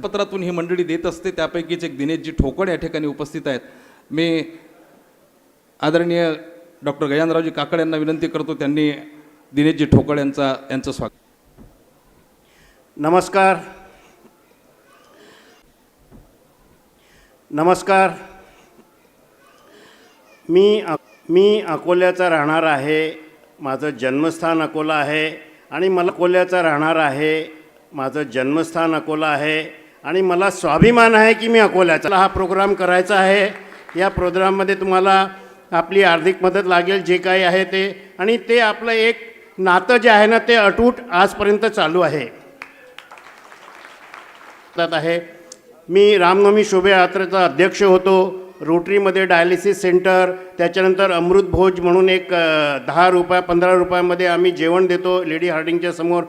पत्रातून ही मंडळी देत असते. त्यापैकीच एक दिनेशजी ठोकड या ठिकाणी उपस्थित आहेत. मी आदरणीय डॉक्टर गजानरावजी काकड यांना विनंती करतो त्यांनी दिनेशजी ठोकड यांचा यांचं स्वागत. नमस्कार. नमस्कार. मी मी अकोल्याचा राहणार आहे. माझं जन्मस्थान अकोला आहे. आणि मला अकोल्याचा राहणार आहे. माझं जन्मस्थान अकोला आहे. आणि मला स्वाभिमान आहे की मी अकोल्याचा हा प्रोग्राम करायचा आहे. या प्रोग्राममध्ये तुम्हाला आपली आर्थिक मदत लागेल जे काही आहे ते. आणि ते आपलं एक नातं जे आहे ना ते अटूट आजपर्यंत चालू आहे. आहे मी रामनवमी शोभायात्रेचा अध्यक्ष होतो. रोटरीमध्ये डायलिसिस सेंटर त्याच्यानंतर अमृत भोज म्हणून एक दहा रुपया पंधरा रुपयामध्ये आम्ही जेवण देतो लेडी हार्डिंगच्या समोर.